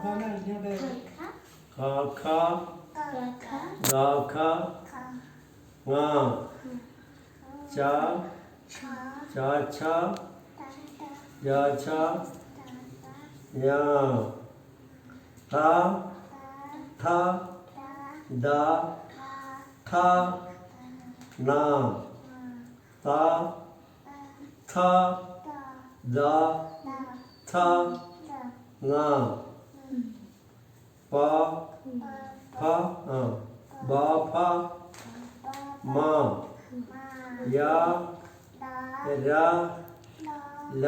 그 다음에 이녀배 가카 나카 나 자, 자차 야차 야 다, 타, 다, 타, 나, 다, 타, 다, 타, 나. ഫ ആ ബ ഫ മ യ ര ല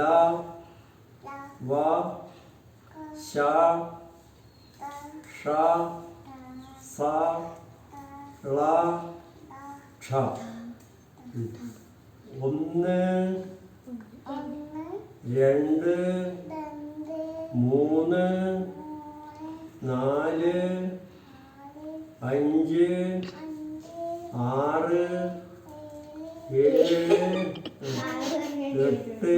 വ ശ ഷ സ ള ക്ഷ ഉം. ഒന്ന് രണ്ട് മൂന്ന് നാല് അഞ്ച് ആറ് ഏഴ് എട്ട്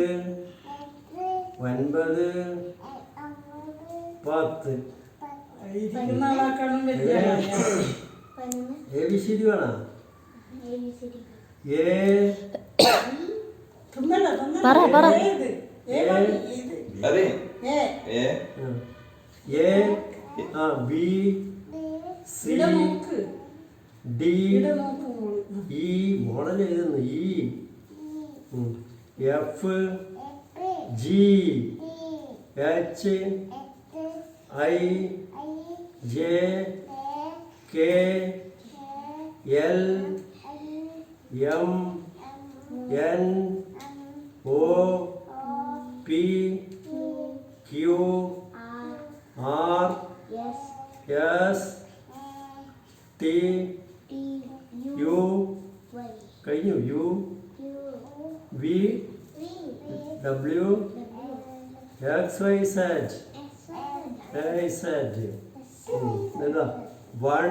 ഒൻപത് പത്ത്. എ ബി സി ഡി വേണം. പറ, പറ. ഏ, ആ B C. D. E model എഴുതുന്നു E. F G H I J K L M N O P Q R S T U കഴിഞ്ഞു U V W X Y Z I Z എന്താ one